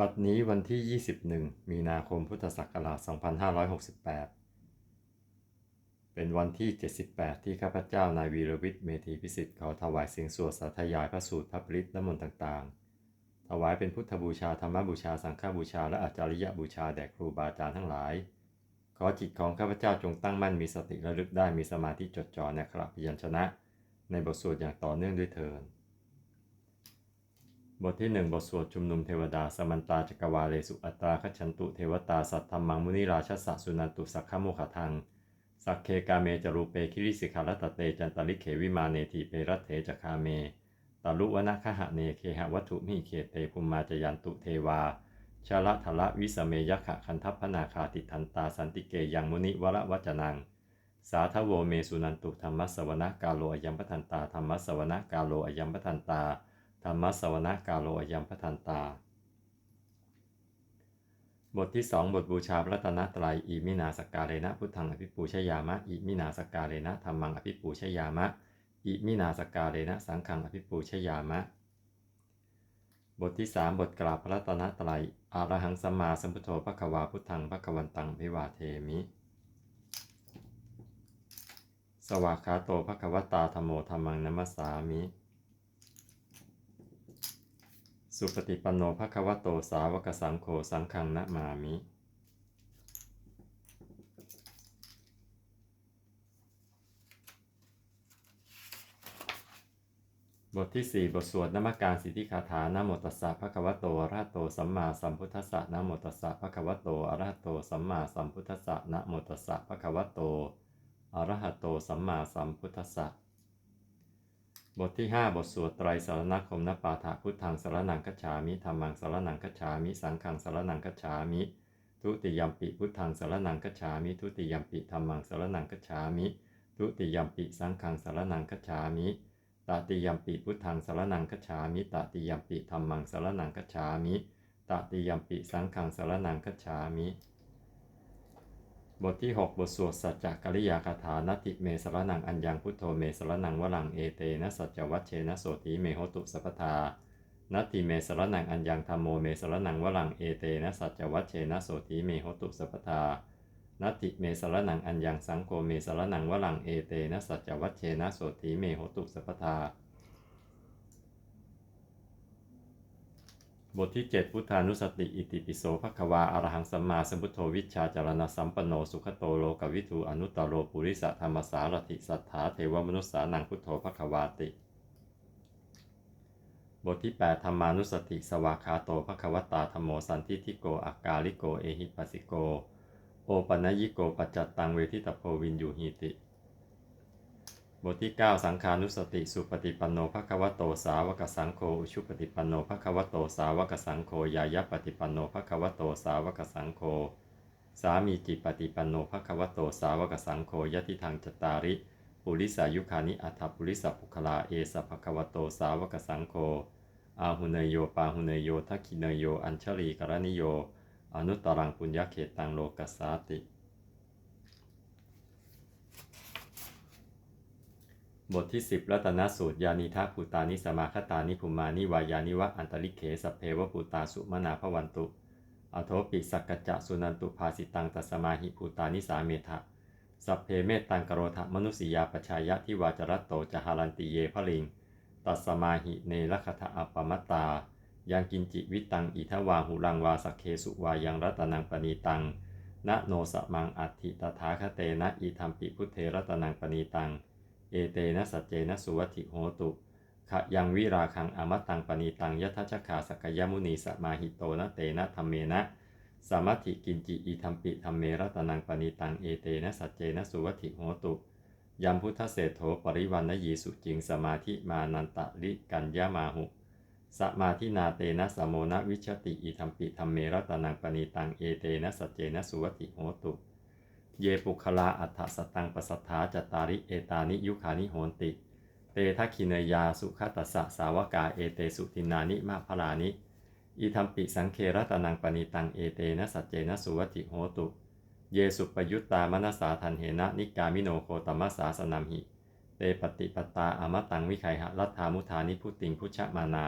บัดนี้วันที่ 21 มีนาคมพุทธศักราช 2568 เป็นวันที่ 78 ที่ข้าพเจ้านายวีรวิทย์เมธีพิสิทธิ์ขอถวายเสียงสวดสาธยายพระสูตรพระปริตและมนต์ต่างๆ ถวายเป็นพุทธบูชาธรรมบูชาสังฆบูชาและอาจาริยบูชาแด่ครูบาอาจารย์ทั้งหลาย ขอจิตของข้าพเจ้าจงตั้งมั่นมีสติระลึกได้มีสมาธิจดจ่อในขณะพยัญชนะ ในบทสวดอย่างต่อเนื่องด้วยเถิด บทที่หนึ่งบทสวดชุมนุมเทวดา สมันตาจักวาเลสุอัตราคชันตุเทวตาสัตธรรมังมุนิราชสสะสุนันตุสักขโมขทัง สักเคกาเมจรูเปคิริสิขารัตเตจันตลิเขวิมาเนทีเปรัตเถจคาเมตาลุวนะคหะเนเคหะวัตถุมิเคเตภุมมาจยันตุเทวาชาละทละวิสเมยขะคันทัพพนาคาติทันตาสันติเกยังมุนิวระวัจนัง สาทโวเมสุนันตุธรรมสวนะกาโลอยัมปทันตาธรรมสวนะกาโลอยัมปทันตา ธรรมสวนะกาโลอยัมปทันตา บทที่สองบทบูชาพระรัตนตรัยอิมินาสกกาเลนะพุทธังอภิปูชยามะอิมินาสกกาเลนะธรรมังอภิปูชยามะอิมินาสกกาเลนะสังฆังอภิปูชยามะ บทที่สามบทกราบพระรัตนตรัยอารหังสัมมาสัมพุทโธพระควาพุทธังพระควันตังพิวาเทมิ สวากขาโตพระควตาธรรมโมธรรมังนัมสามิ สุปฏิปันโนภควโตสาวกสังโฆสังฆังนะมามิบทที่ 4 บทสวดนมักการสิทธิคาถานะโมตัสสะภะคะวะโตอะระหะโตสัมมาสัมพุทธัสสะนะโมตัสสะภะคะวะโตอะระหะโตสัมมาสัมพุทธัสสะนะโมตัสสะภะคะวะโตอะระหะโตสัมมาสัมพุทธัสสะ บทที่ 5 บทสวดไตรสารณคมนปาฐะพุทธังสารนังคัจฉามิธรรมังสารนังคัจฉามิสังฆังสารนังคัจฉามิ ทุติยมปิพุทธังสารนังคัจฉามิ ทุติยมปิธรรมังสารนังคัจฉามิ ทุติยมปิสังฆังสารนังคัจฉามิตติยมปิพุทธังสารนังคัจฉามิตติยมปิธรรมังสารนังคัจฉามิตติยมปิสังฆังสารนังคัจฉามิ บทที่ 6 บทสวดสัจจกริยาคาถานติเมสรนังอัญญังพุทโธเมสรนังวลังเอเตนะสัจวัชเชนะโสติเมโหตุสัพพทานติเมสรนังอัญญังธรรมโมเมสรนังวลังเอเตนะสัจวัชเชนะโสติเมโหตุสัพพทานติเมสรนังอัญญังสังโฆเมสรนังวลังเอเตนะสัจวัชเชนะโสติเมโหตุสัพพทา บทที่ 7 พุทธานุสติ อิติปิโสภควาอรหังสัมมาสัมพุทโธวิชาจารณสัมปโนสุขโตโลกวิทูอนุตตโรปุริสธรรมสารถิสัทธาเทวมนุษสานังพุทโธภควาติ บทที่ 8 ธรรมานุสติ สวากขาโตภควตาธรรมโมสันทิทิโกอากาลิโกเอหิปัสสิโก โอปัญญิโกปัจจตตังเวทิตโพวินยูหีติ บทที่ 9 สังขานุสติสุปฏิปันโนภควโตสาวกสังโฆอุชุปฏิปันโนภควโตสาวกสังโฆยายะปฏิปันโนภควโตสาวกสังโฆสามีจิปฏิปันโนภควโตสาวกสังโฆยะทิทางจตาริ ปุริสายุคานิอัฏฐปุริสปุคลาเอสภควโตสาวกสังโฆอาหุเนยโยปาหุเนยโยทักขิเนยโยอัญชลีกรณิโย อนุตตรังปุญญเขตังโลกัสสาติ บทที่ 10รัตนสูตรยานิทาภูตานิสมาคตานิภูมานิวายานิวะอันตริเขสัพเพวภูตาสุมนาพวันตุอโทปิสักกจจะสุนันตุภาสิตังตัสมาหิภูตานิสาเมทะสัพเพเมตตังกโรทะมนุสยาปชายะทิวาจรัตโตจหารันติเยพลิง ตัสมาหิเนลคทะอปมัตตา ยังกินจิวิตังอิทวาหุรังวาสักเคสุวายังรัตนังปณีตัง นะโนสมังอัติตถาคเตนะอีธรรมปิพุทเทรัตนังปณีตัง เอเตนะสัจเจนะสุวัติโหตุขะยังวิราคังอมตังปณีตังยทัชคาสกยมุนีสมาหิโตนะเตนะธรรมเมนะสามัติกินจิอีธรรมปิธรรมเมรัตนังปณีตังเอเตนะสัจเจนะสุวัติโหตุยัมพุทธเศรษโธปริวันนยีสุจิงสมาธิมานันตะลิกัญญามาหุสมาธินาเตนะสมโมนะวิชติอีธรรมปิธรรมเมรัตนังปณีตังเอเตนะสัจเจนะสุวัติโหตุ เยปุคลาอัฏฐสตังปสัทธาจตาริเอตานิยุคานิโหนติ เตทักขิเนยาสุขตัสสะสาวกาเอเตสุตินานิมาพลานิ อิทัมปิสังเครตนังปณิตังเอเตนะสัจเจนะสุวัติโหตุ เยสุปยุตตามนัสสาทันเหนะนิกามิโนโคตมัสสาสนัมหิ เตปฏิปตาอมตังวิไคหะรัฐามุธานิพุติงพุชมานา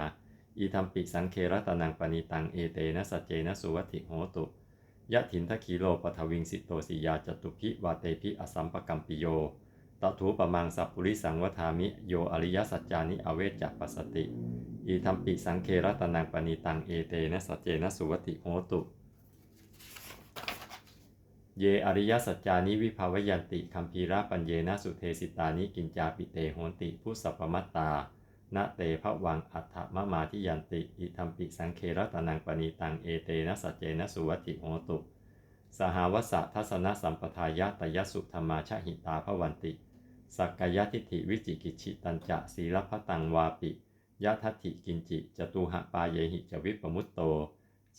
อีธรรมปิสังเครตนังปณิตังเอเตนะสัจเจนะสุวัติโหตุ ยะถินทคีโลปทวิงสิโตสิยาจตุพิวาเตพิอสัมปกัมปิโยตถูปมังสัพปุริสังวทามิโยอริยสัจจานิอเวจจปัสสติ อีธรรมปิสังเครตนังปณิตังเอเตนะสัจเจนะสุวติโหตุ เยอริยสัจจานิวิภาวยันติคัมภีระปัญเยนะสุเทสิตานิกินจาปิเตโหติผู้สัพพมัตตา ณเตภวังอัฏฐมะมาทิยันติ อิธรรมปิสังเครตนังปณีตังเอเตนะสัจเจนะสุวัติโหตุ สหาวสะทัศนสัมปทายะตยสุธรรมาชหิตาภวันติ สักกายทิฏฐิวิจิกิจิตัญจะศีลพตังวาปิยะทัตถิกินจิจตุหะปาเยหิจวิปมุตโต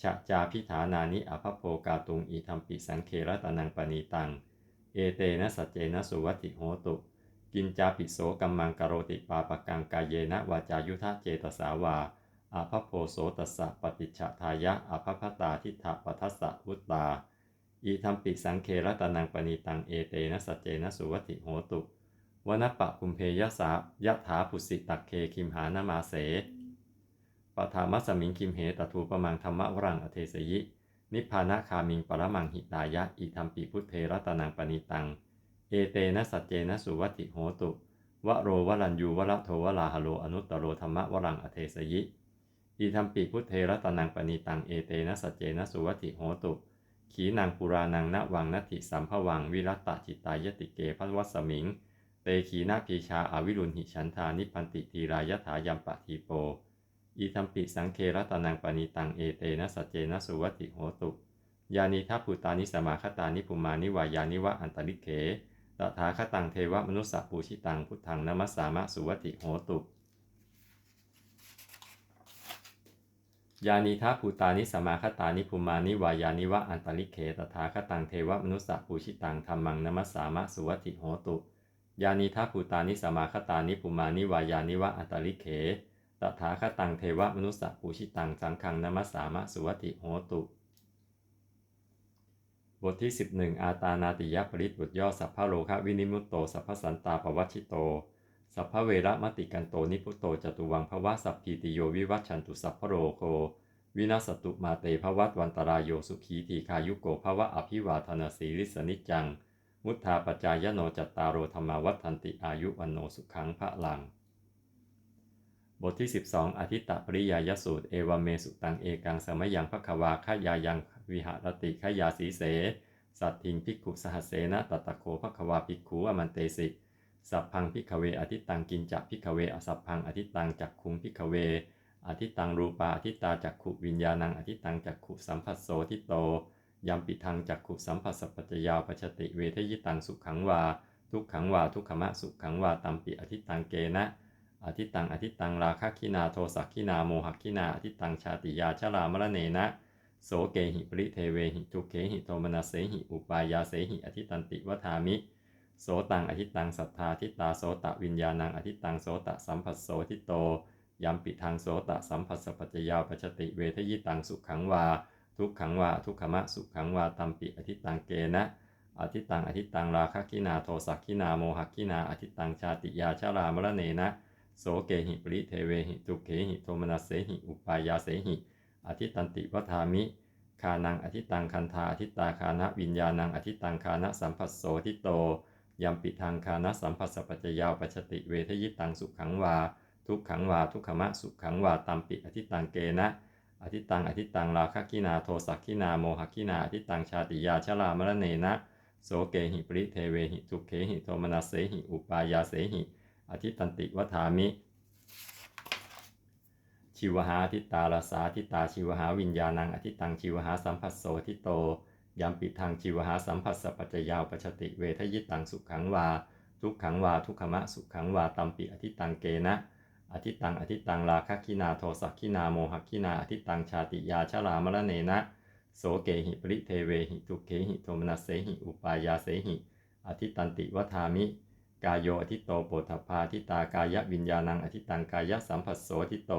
ชะจาพิฐานานิอภโภกาตุงอีธรรมปิสังเครตนังปณีตัง เอเตนะสัจเจนะสุวัติโหตุ กินจาปิโสกัมมังกโรติปาปกังกายเยนะวาจายุทธเจตสาวาอาภพโพโสตัสสะปฏิฉทายะอาภพตาทิฏฐปัทัสสะวุตตาอีธรรมปิสังเครตนังปณีตังเอเตนะสัจเจนะสุวัติโหตุวนปะคุมเพยสายะถาปุสิตักเคคิมหานมาเสปทามัสมิงคิมเหตถูปมังธรรมวรังอเทสยิ นิพพานะคามิงปรมังหิตายะอิธรรมปิพุทเทรตนังปณิตัง เอเตนะสัจเจนะสุวัติโหตุวโรวรัญยูวระโทวราหโลอนุตตโรธรรมวรังอเทสยิอิธรรมปิพุทเทรตนังปณิตังเอเตนะสัจเจนะสุวัติโหตุขีนางปุรานังณวังนัติสัมภวังวิรัตตจิตายติเกพัวัสมิง เตขีนาพีชาอาวิรุณหิฉันทานิพันติทีรายถายัมปะทีโป อีธรรมปิสังเครตนังปณิตังเอเตนะสัจเจนะสุวัติโหตุ ยานิทัพพุตานิสมาคตานิปุมานิวายานิวะอันตริเข ตถาคตังเทวมนุสสปูชิตังพุทธังนมัสสามะสุวติโหตุยานิทัพพุตานิสมาคตานิปุมานิวายานิวะอันตริเขตถาคตังเทวมนุสสปูชิตังธรรมังนมัสสามะสุวติโหตุยานิทัพพุตานิสมาคตานิปุมานิวายานิวะอันตริเขตถาคตังเทวมนุสสปูชิตังสังฆังนมัสสามะสุวติโหตุ บทที่ 11 อาตานาติยปริตบทย่อสัพพะโลคะวินิมุตโต สัพพสันตาปวัชิโต สัพพะเวระมติกันโตนิพุตโตจตุวังภวะสัพพีติโยวิวัชชันตุสัพพะโรโค วินาสตุมาเตภวัตวันตรายโยสุขีทีคายุโกภวะอภิวาทนาสีลิสนิจัง มุทธาปจายโนจัตตารโรธรรมาวัฏันติอายุวันโนสุขังพระลัง บทที่ 12 อธิตตปริยายสูตร เอวเมสุตังเอกังสมยังพะควาขายายัง วิหารติขยาสีเส สัตถิงพิกขุสหัสเสนะตตะโคพะควาภิกขุอมันเตสิสัพพังพิกเวอธิตังกินจักพิกเวอสัพพังอธิตังจักคุงพิกเว อธิตังรูปาอธิตาจักขุวิญญาณังอธิตังจักขุสัมผัสโสทิโตยัมปิทังจักขุสัมผัสสปัจจยาวปชติเวทยิตังสุขังวา ทุกขังวาทุกขมะสุขังวาตัมปิอธิตังเกนะอธิตังอธิตังราคะคินาโทสักคินาโมหคินาอธิตังชาติยาชรามรเนนะ โสเกหิปริเทเวหิทุเขหิโทมนาเสหิอุปายาเสหิอธิตันติวทามิโสตังอธิตังสัทธาทิตาโสตะวิญญาณังอธิตังโสตะสัมผัสโสทิโตยัมปิทางโสตะสัมผัสสปัจจยาวปชติเวทยิตังสุขังวา ทุกขังวาทุกขมะสุขังวาตัมปิอธิตังเกนะอธิตังอธิตังราคะคินาโทสักคินาโมหคินาอธิตังชาติยาชารามรเนนะโสเกหิปริเทเวหิทุเขหิโทมนัสเสหิอุปายาเสหิ อธิตันติวทามิคานังอธิตังคันธาอธิตาคานะวิญญาณังอธิตังคานะสัมผัสโสทิโตยัมปิทางคานะสัมผัสสปัจจยาวปชติเวทยิตังสุขังวา ทุกขังวาทุกขมะสุขังวาตัมปิอธิตังเกนะ อธิตังอธิตังราคะกินาโทสักกินาโมหกินาอธิตังชาติยาชรามรเนนะโสเกหิปริเทเวหิทุเขหิโทมนัสเสหิอุปายาเสหิ อธิตันติวทามิ ชิวหาทิตาลาสาทิตาชิวหาวิญญาณังอธิตังชิวหาสัมผัสโสทิโตยามปิทางชิวหาสัมผัสสปัจจยาวปชติเวทยิตังสุขังวา ทุกขังวาทุกขมะสุขังวาตัมปิอธิตังเกนะอธิตังอธิตังราคะคินาโทสักคินาโมหคินาอธิตังชาติยาชรามรเนนะ โสเกหิปริเทเวหิทุเขหิโทมนัสเสหิอุปายาเสหิอธิตันติวทามิ กายโยอธิโตโปถพาทิตากายวิญญาณังอธิตังกายสัมผัสโสทิโต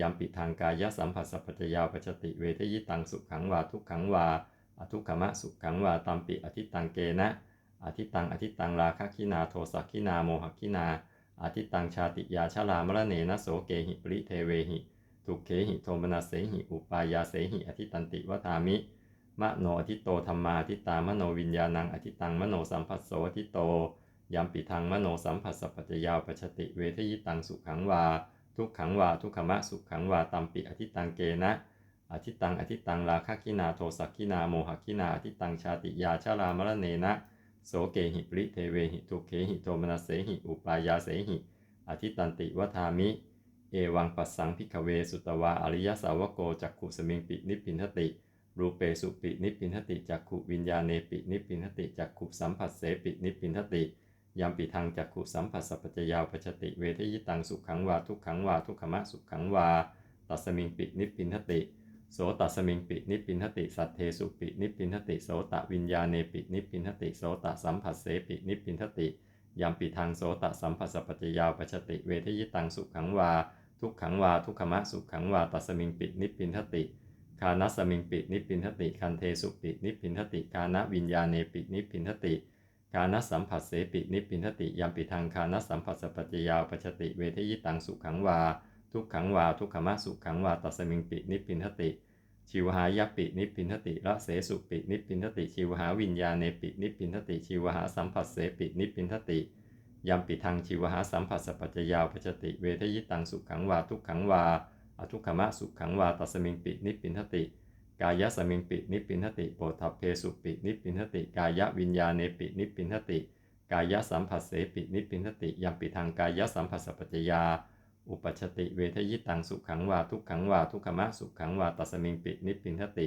ยัมปิทางกายสัมผัสสปัจจยาวปชติเวทยิตังสุขังวาทุกขังวาอทุกขมะสุขังวาตัมปิอธิตังเกนะอธิตังอธิตังราคะคินาโทสักคินาโมหคินาอธิตังชาติยาชรามรเนนะโสเกหิปริเทเวหิทุกเขหิโทมนัสเสหิอุปายาเสหิอธิตันติวทามิมโนอธิโตธรรมาอธิตามโนวิญญาณังอธิตังมโนสัมผัสโสอธิโตยัมปิทังมโนสัมผัสสพปัจจยาวปชติเวทยิตังสุขังวา ทุกขังวาทุกขมะสุขังวาตัมปิอธิตังเกนะอธิตังอธิตังราคะกินาโทสักกินาโมหกินาอธิตังชาติยาชารามรเนนะโสเกหิปริเทเวหิทุเขหิโทมนัสเสหิอุปายาเสหิอธิตันติวทามิ เอวังปัสสังพิกเวสุตวาอริยสาวโกจักขุสมิงปินิพินทติ รูเปสุปินิพินทติจักขุวิญญาเนปินิพินทติจักขุสัมผัสเสปินิพินทติ ยามปิทางจักขุสัมผัสสัพจยาวปชติเวทยิตังสุขังวาทุกขังวาทุกขมะสุขังวาตัสมิงปินิพพินทติ โสตัสมิงปินิพพินทติ สัทเทสุปินิพพินทติ โสตวิญญาเนปินิพพินทติ โสตสัมผัสเสปินิพพินทติยามปิทางโสตสัมผัสสัพจยาวปชติเวทยิตังสุขังวาทุกขังวาทุกขมะสุขังวาตัสมิงปินิพพินทติคานัสมิงปินิพพินทติ คันเทสุปินิพพินทติกานะวิญญาเนปินิพพินทติ กานัสสัมผัสเสปินิพินทติยามปิทางคานัสสัมผัสสปัจจยาวปชติเวทยิตังสุขังวา ทุกขังวา ทุกขมะสุขังวาตัสมิงปินิพินทติ ชิวหายปินิพินทติละเสสุปินิพินทติชิวหาวิญญาเนปินิพินทติชิวหาสัมผัสเสปินิพินทติยามปิทางชีวหาสัมผัสสปัจจยาวปชติเวทยิตังสุขังวา ทุกขังวาอทุกขมะสุขังวาตัสมิงปินิพินทติ กายสมิงปินิพพินทติโปทัพเพสุปินิพพินทติ กายวิญญาเนปินิพพินทติ กายสัมผัสเสปินิพพินทติยามปิทางกายสัมผัสสปัจจยา อุปชติเวทยิตังสุขังวาทุกขังวาทุกขมะสุขังวาตัสมิงปินิพพินทติ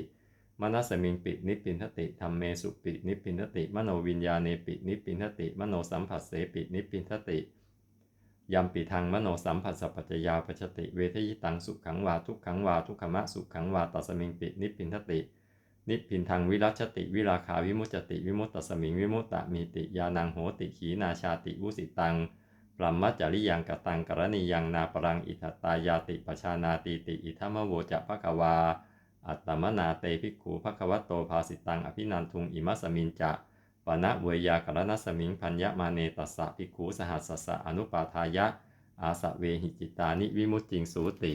มนัสมิงปินิพพินทติธรรมเมสุปินิพพินทติ มโนวิญญาเนปินิพพินทติ มโนสัมผัสเสปินิพพินทติ ยัมปิทางมโนสัมผัสสพปัจจยาปชติเวทยิตังสุขังวาทุกขังวาทุกขมะสุขังวาตัสมิงปินิพินทติ นิพินทางวิรัชติวิราคาวิมุจติวิมุตตสมิงวิมุตตมีติยานังโหติขีนาชาติวุสิตังปรัมมัจจริยังกตังกรณียังนาปรังอิทัตายาติปชานาตีติอิทัมโวจะภควา อัตตมนาเตภิกขูภควโตภาสิตังอภินันทุงอิมัสมินจะ ปณะเวยากรณสมิงพัญญมาเนตัสสะภิกขูสหัสสะอนุปาทายะ อาสะเวหิจิตานิวิมุตติงสูติ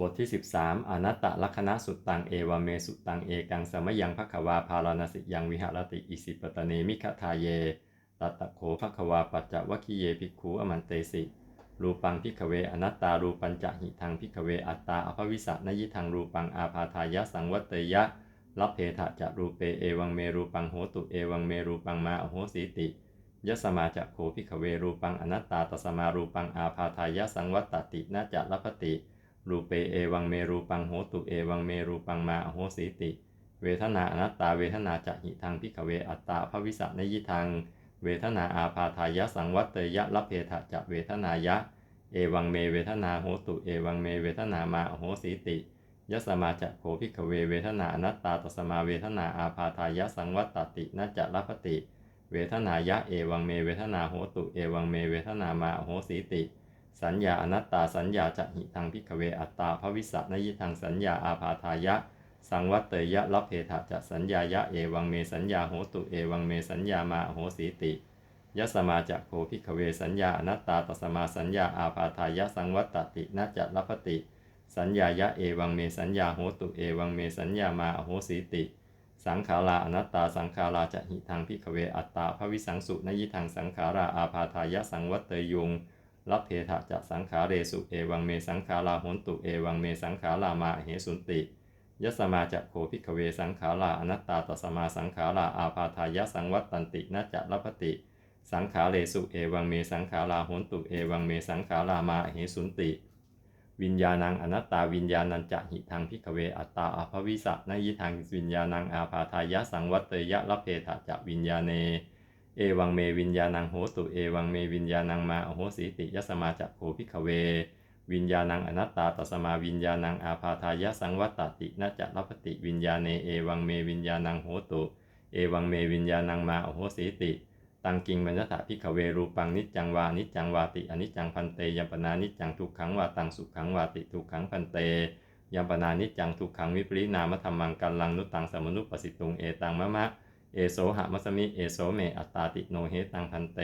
บทที่ 13 อนัตตลักณะสุตตังเอวเมสุตตังเอกังสมยังภควาพารณสิยังวิหรติอิสิปตเนมิขทาเยตัตตะโขภควาปัจจวัคคีเยภิกขูอมันเตสิรูปังพิกเวอนัตตารูปัญจะหิทังพิกเวอัตตาอภวิสะนยิทังรูปังอาพาทายะสังวัตเตยะ ลัพเพทะจะรูเปเอวังเมรูปังโหตุเอวังเมรูปังมาอโหสีติยสมาจะโคพิกเวรูปังอนัตตาตสมารูปังอาพาทายะสังวัตตินาจะลัพติรูเปเอวังเมรูปังโหตุเอวังเมรูปังมาอโหสีติ เวทนาอนัตตาเวทนาจะหิทังพิกเวอัตตาภวิสะนยิทังเวทนาอาพาทายะสังวัตเตยะลัพเพทะจะเวทนายะ เอวังเมเวทนาโหตุเอวังเมเวทนามาอโหสีติ ยสมาจะโขพิกเวเวทนาอนัตตาตสมาเวทนาอาพาทายะสังวัตตินาจะลัพติ เวทนายะเอวังเมเวทนาโหตุเอวังเมเวทนามาโหสีติ สัญญาอนัตตาสัญญาจะหิทังพิกเวอัตตาภวิสะนยิทังสัญญาอาพาทายะ สังวัตเตยะลัพเพทะจะสัญญายะเอวังเมสัญญาโหตุเอวังเมสัญญามาโหสีติยสมาจะโคพิกเวสัญญาอนัตตาตสมาสัญญาอาพาทายะสังวัตตินาจะลัพพติ สัญญายะเอวังเมสัญญาโหตุเอวังเมสัญญามาอโหสีติ สังขาราอนัตตาสังขาราจะหิทางพิกเวอัตตาภวิสังสุนยิทางสังขาราอาพาทายะสังวัตเตยุงรับเพทะจะสังขาเรสุเอวังเมสังขาราโหตุเอวังเมสังขารามาเหสุนติยสมาจะโคพิกเวสังขาราอนัตตาตสมาสังขาราอาพาทายะสังวัตตันตินาจะลัพติ สังขาเรสุเอวังเมสังขาราโหตุเอวังเมสังขารามาเหสุนติ วิญญาณังอนัตตาวิญญาณัญจะหิทางพิกเวอัตตาอภวิสะนยิทางวิญญาณังอาพาทายะสังวัตเตยะละเพทะจะวิญญาเน เอวังเมวิญญาณังโหตุเอวังเมวิญญาณังมาโหสีติยสมาจะโภพิกเว วิญญาณังอนัตตาตสมาวิญญาณังอาพาทายะสังวัตตินาจะลัพติวิญญาเนเอวังเมวิญญาณังโหตุ เอวังเมวิญญาณังมาโหสีติ ตังกิงบรรยถาพิกเวรูปังนิจังวานิจังวาติอนิจังพันเตยัปนานิจังทุกขังวาตังสุขังวาติทุกขังพันเตยัปนานิจังทุกขังวิปริณามธรรมังกัลลังนุตังสมนุปสิตุงเอตังมะมะเอโสหะมัสมิเอโสเมอัตตาติโนเหตังพันเต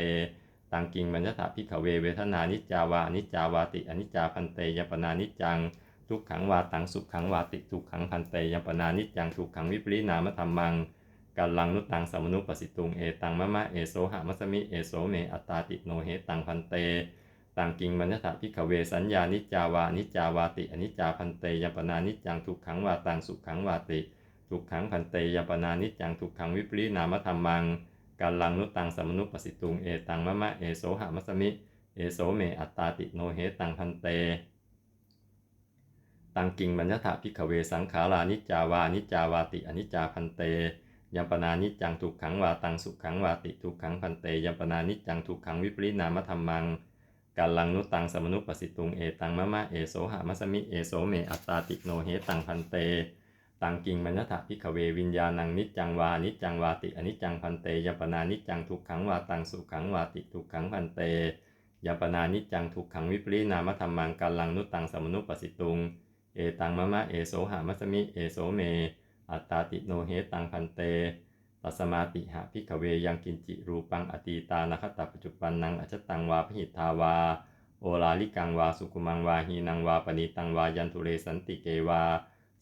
ตังกิงมัญญาพิขเวเวทนานิจาวานิจาวาติอนิจาพันเตยปนานิจังทุกขังวาตังสุขังวาติทุกขังพันเตยปนานิจจังทุกขังวิปริณามธรรมัง กัลลังนุตตังสมนุปสิตุงเอตังมะมะเอโสหะมัสมิเอโสเมอัตตาติโนเหตังพันเตตังกิงมัญญถาพิขเวสัญญานิจาวานิจาวาติอนิจจาพันเตยปนานิจังทุกขังวาตังสุขขังวาติทุกขังพันเตยปนานิจังทุกขังวิปริณามธรรมังกัลลังนุตตังสมนุปสิตุงเอตังมะมะเอโสหะมัสมิเอโสเมอัตตาติโนเหตังพันเตตังกิงมัญญถาพิขเวสังขารานิจาวานิจจาวาติอนิจจาพันเต ยมปนานิจังทุกขังวาตังสุขขังวาติทุกขังพันเตยมปนานิจังทุกขังวิปริณามธรรมังกัลลังนุตังสมนุปสิตุงเอตังมะมะเอโสหะมัสมิเอโสเมอัตตาติโนเหตังพันเต ตังกิงมัญถาพิขเววิญญาณังนิจังวานิจังวาติอนิจังพันเตยปนานิจังทุกขังวาตังสุขขังวาติทุกขังพันเตยปนานิจังทุกขังวิปริณามธรรมังกัลลังนุตตังสมนุปสิตุงเอตังมะมะเอโสหามัสมิเอโสเม อัตตาติโนเหตังพันเตตัสมาติหะพิขเวยังกินจิรูปังอตีตานะคตาปัจจุปันนังอจตังวาพหิทาวา โอลาลิกังวาสุกุมังวาหีนังวาปณิตังวายันทุเรสันติเกวา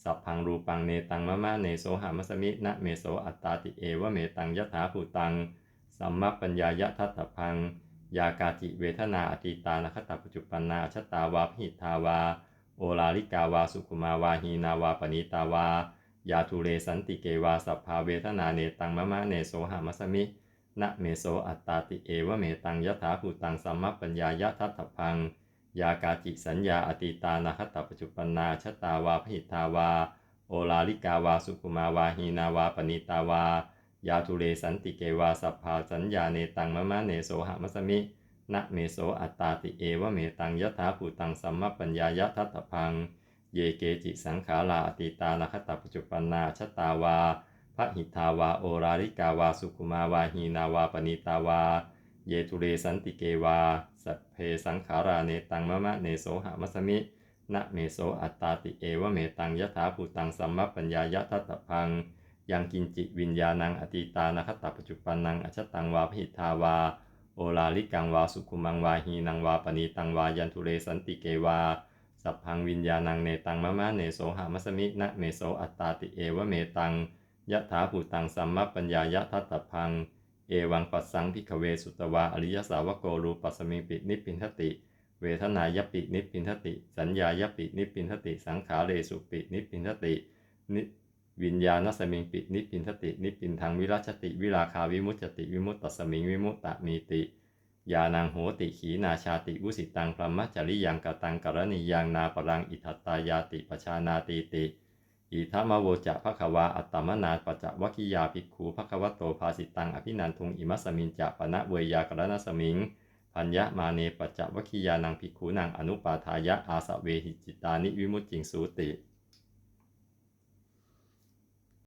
สัพพังรูปังเนตังมะมะเนโสหามัสมินะเมโสอัตตาติเอวะเมตังยถาภูตังสัมมาปัญญายะทัตถพัง ยากาจิเวทนาอติตานะคตาปัจจุปันนาชตาวาพิทาวา โอลาลิกาวาสุขุมาวาหีนาวาปณิตาวา ยาทุเรสันติเกวาสัพพาเวทนาเนตังมะมะเนโสหามัสมินะเมโสอัตตาติเอวะเมตังยถาภูตังสัมมปัญญายะทัตถพัง ยากาจิสัญญาอติตานคตปัจจุปนาชตาวาพิทาวา โอลาลิกาวาสุขุมาวาหีนาวาปณิตาวา ยาทุเรสันติเกวาสัพพาสัญญาเนตังมะมะเนโสหมัสมินะเมโสอัตตาติเอวะเมตังยถาภูตังสัมมปัญญายะทัตถพัง เยเกจิสังขาราอติตานะคตปัจจุปันนาชตาวาพระหิทาวาโอราลิกาวาสุขุมาวาหีนาวาปณิตาวา เยทุเรสันติเกวา สัพเพสังขาราเนตังมะมะเนโสหมัสมินะเมโสอัตตาติเอวะเมตังยถาภูตังสัมมปัญญายะทัตถพัง ยังกินจิวิญญาณังอติตานคตปัจจุปันนังอชตังวาพหิทาวา โอลาลิกังวาสุขุมังวาหีนังวาปณีตังวายันทุเรสันติเกวา สัพพังวิญญาณังเนตังมะมะเนโสหามัสมินะเมโสอัตตาติเอวะเมตังยะถาภูตังสัมมปัญญายะทัตตพัง เอวังปัสสังพิขเวสุตวาอริยสาวโกรูปัสมิปินิพินทติ เวทนายปินิพินทติ สัญญายปินิพินทติ สังขาเรสุปินิพินทตินิวิญญาณสมิงปินิพินทติ นิพินทางวิรัชติ วิราคาวิมุตติ วิมุตตสมิงวิมุตตมีติ ยานังโหติขีนาชาติวุสิตังพรหมจริยังกตังกรณียังนาปรังอิทัตตายาติปชานาติติ อิทัมโวจะภควาอัตตมนาปจะวคิยาภิกขุภควโตภาสิตังอภินันทุงอิมัสมินจะปนะเวยากรณสมิงพัญญะมาเนปจจวคิยานังภิกขุนังอนุปาทายะอาสะเวหิจิตานิวิมุตติงสูติ